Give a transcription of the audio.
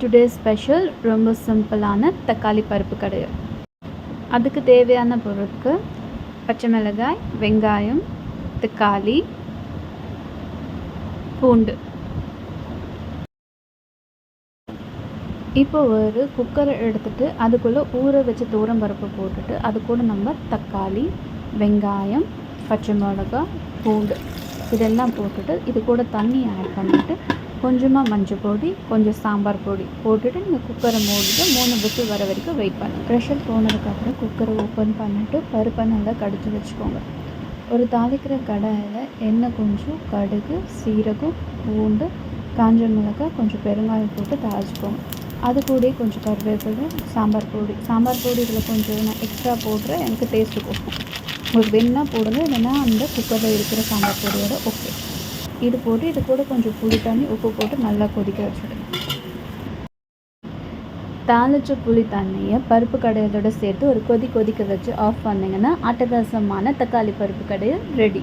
Today special ரொம்ப சிம்பிளான தக்காளி பருப்பு கடையல் அதுக்கு தேவையான பொருட்கள் பச்சை மிளகாய் வெங்காயம் தக்காளி பூண்டு. இப்போ ஒரு குக்கரை எடுத்துட்டு அதுக்குள்ளே ஊற வச்சு தூரம் பருப்பு போட்டுட்டு அது கூட நம்ம தக்காளி வெங்காயம் பச்சை மிளகாய் பூண்டு. இதெல்லாம் போட்டுட்டு இது கூட தண்ணி ஆட் பண்ணிவிட்டு கொஞ்சமாக மஞ்சள் பொடி கொஞ்சம் சாம்பார் பொடி போட்டுட்டு நீங்கள் குக்கரை மூடிட்டு மூணு விசில் வர வரைக்கும் வெயிட் பண்ணுங்கள் ப்ரெஷர் போனதுக்கப்புறம் குக்கரை ஓப்பன் பண்ணிவிட்டு பருப்பை நல்லா கடிச்சு வச்சுக்கோங்க. ஒரு தாளிக்கிற கடாயில் எண்ணெய் கொஞ்சம் கடுகு சீரகம் பூண்டு காஞ்ச மிளகாய் கொஞ்சம் பெருங்காயம் போட்டு தாளிச்சுக்கோங்க. அது கூடயே கொஞ்சம் கருவேப்பிலை சாம்பார் பொடி. சாம்பார் பொடி இதில் கொஞ்சம் நான் எக்ஸ்ட்ரா போடுறேன். எனக்கு டேஸ்ட்டு கொடுக்கும். உங்களுக்கு வேணுன்னா போடுங்க இல்லைன்னா அந்த குக்கரில் இருக்கிற சாம்பார் பொடியோட ஓகே இது போட்டு இது கூட கொஞ்சம் புளி தண்ணி உப்பு போட்டு நல்லா கொதிக்க வச்சுடுங்க. தாளிச்ச புளி தண்ணியை பருப்பு கடையோட சேர்த்து ஒரு கொதி கொதிக்க வச்சு ஆஃப் பண்ணிங்கன்னா அட்டகாசமான தக்காளி பருப்பு கடையில் ரெடி